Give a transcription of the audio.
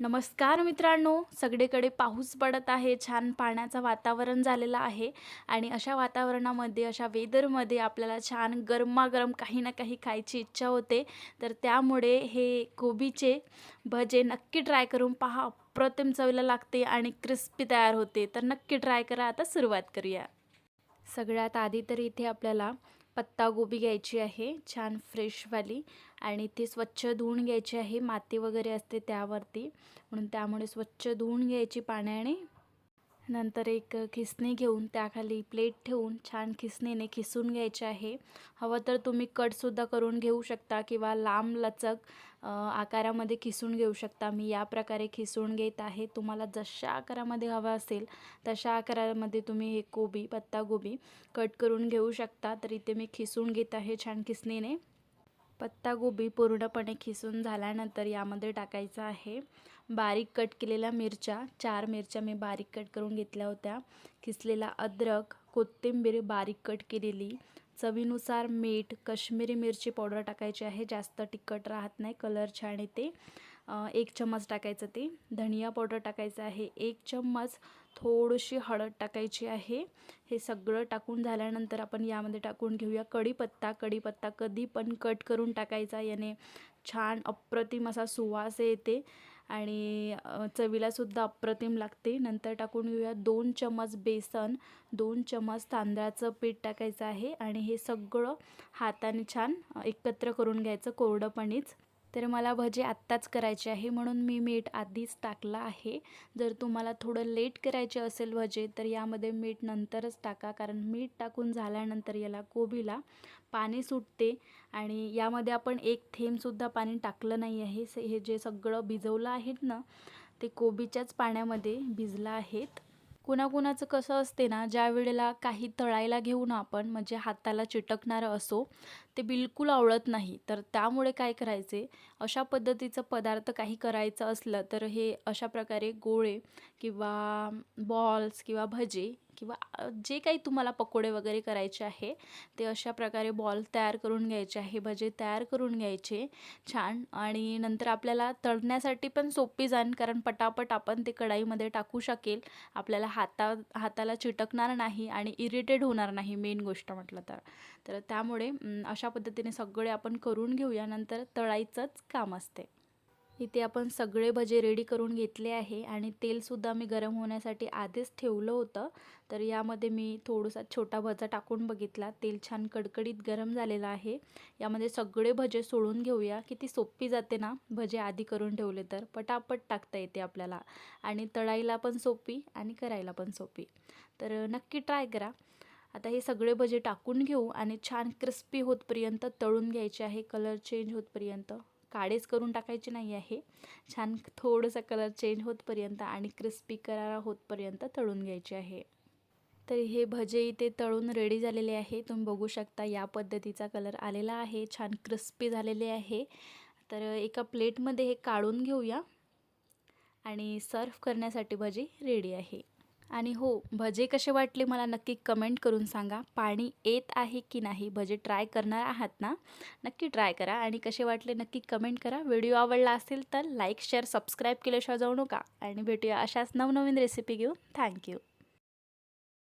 नमस्कार मित्रांनो. सगळीकडे पाऊस पडत आहे. छान पाण्याचं वातावरण झालेलं आहे. आणि अशा वातावरणामध्ये अशा वेदरमध्ये आपल्याला छान गरमागरम काही ना काही खायची इच्छा होते. तर त्यामुळे हे कोबीचे भजे नक्की ट्राय करून पहा. अप्रतिम चवीला लागते आणि क्रिस्पी तयार होते. तर नक्की ट्राय करा. आता सुरुवात करूया. सगळ्यात आधी तर इथे आपल्याला पत्तागोबी घ्यायची आहे. छान फ्रेशवाली. आणि ती स्वच्छ धुवून घ्यायची आहे. माती वगैरे असते त्यावरती. म्हणून त्यामुळे स्वच्छ धुवून घ्यायची पाण्याने. नंतर एक खिसणी घेऊन त्याखाली प्लेट ठेवून छान खिसणीने खिसून घ्यायचे आहे. हवं तर तुम्ही कटसुद्धा करून घेऊ शकता किंवा लांब लचक आकारामध्ये खिसून घेऊ शकता. मी या प्रकारे खिसून घेत आहे. तुम्हाला जशा आकारामध्ये हवा असेल तशा आकारामध्ये तुम्ही हे कोबी पत्तागोबी कट करून घेऊ शकता. तर इथे मी खिसून घेत आहे छान खिसणीने. पत्तागोबी पूर्णपणे खिसून झाल्यानंतर यामध्ये टाकायचं आहे. बारीक कट केलेल्या मिरच्या चार मिरच्या मी बारीक कट करून घेतल्या होत्या. खिसलेला अद्रक कोथिंबीर बारीक कट केलेली चवीनुसार मीठ कश्मीरी मिरची पावडर टाकायची आहे. जास्त तिखट राहत नाही कलर छान येते. एक चम्मच टाकायचं ते. धनिया पावडर टाकायचं आहे. एक चम्मच थोडीशी हळद टाकायची आहे. हे सगळं टाकून झाल्यानंतर आपण यामध्ये टाकून घेऊया. कढीपत्ता कढीपत्ता कधी पण कट करून टाकायचा याने छान अप्रतिम असा सुवास येते आणि चवीलासुद्धा अप्रतिम लागते. नंतर टाकून घेऊया दोन चमच बेसन दोन चमच तांदळाचं पीठ टाकायचं आहे आणि हे सगळं हाताने छान एकत्र करून घ्यायचं कोरडंपणीच तर मला भजे आत्ताच करायचे आहे म्हणून मी मीठ आधीच टाकलं आहे. जर तुम्हाला थोडं लेट करायचे असेल भजे तर यामध्ये मीठ नंतरच टाका कारण मीठ टाकून झाल्यानंतर याला कोबीला पाणी सुटते आणि यामध्ये आपण एक थेंबसुद्धा पाणी टाकलं नाही आहे. स- हे जे सगळं भिजवलं आहेत ना ते कोबीच्याच पाण्यामध्ये भिजलं आहेत. कुणाकुणाचं कसं असते ना ज्या वेळेला काही तळायला घेऊ ना आपण म्हणजे हाताला चिटकणारं असो ते बिलकुल आवडत नाही. तर त्यामुळे काय करायचे? अशा पद्धतीचं पदार्थ काही करायचं असलं तर हे अशा प्रकारे गोळे किंवा बॉल्स किंवा भजे किंवा जे काही तुम्हाला पकोडे वगैरे करायचे आहे ते अशा प्रकारे बॉल तयार करून घ्यायचे आहे भजे तयार करून घ्यायचे छान. आणि नंतर आपल्याला तळण्यासाठी पण सोपी जाईल कारण पटापट आपण ते कढाईमध्ये टाकू शकेल. आपल्याला हाता हाताला चिटकणार नाही आणि इरिटेट होणार नाही मेन गोष्ट म्हटलं तर. तर त्यामुळे अशा पद्धतीने सगळे आपण करून घेऊया नंतर तळायचंच काम असते. इथे आपण सगळे भजे रेडी करून घेतले आहे आणि तेलसुद्धा मी गरम होण्यासाठी आधीच ठेवलं होतं. तर यामध्ये मी थोडासा छोटा भजा टाकून बघितला. तेल छान कडकडीत गरम झालेलं आहे. यामध्ये सगळे भजे सोडून घेऊया. किती सोपी जाते ना भजे आधी करून ठेवले तर. पटापट टाकता येते आपल्याला. आणि तळायला पण सोपी आणि करायला पण सोपी. तर नक्की ट्राय करा. आता हे सगळे भजे टाकून घेऊ आणि छान क्रिस्पी होतपर्यंत तळून घ्यायचे आहे. कलर चेंज होतपर्यंत. काळेच करून टाकायचे नाही आहे. छान थोडंसं कलर चेंज होतपर्यंत आणि क्रिस्पी करारा होतपर्यंत तळून घ्यायचे आहे. तर हे भजे इथे तळून रेडी झालेले आहे. तुम्ही बघू शकता या पद्धतीचा कलर आलेला आहे. छान क्रिस्पी झालेले आहे. तर एका प्लेटमध्ये हे काढून घेऊया आणि सर्व करण्यासाठी भजी रेडी आहे. आणि हो भजे कसे वाटले मला नक्की कमेंट करून सांगा. पाणी येत आहे की नाही? भजे ट्राय करणार आहात ना? नक्की ट्राय करा आणि कसे वाटले नक्की कमेंट करा. व्हिडिओ आवडला असेल तर लाईक शेअर सबस्क्राईब केल्याशिवाय जाऊ नका. आणि भेटूया अशाच नवनवीन रेसिपी घेऊन. थँक्यू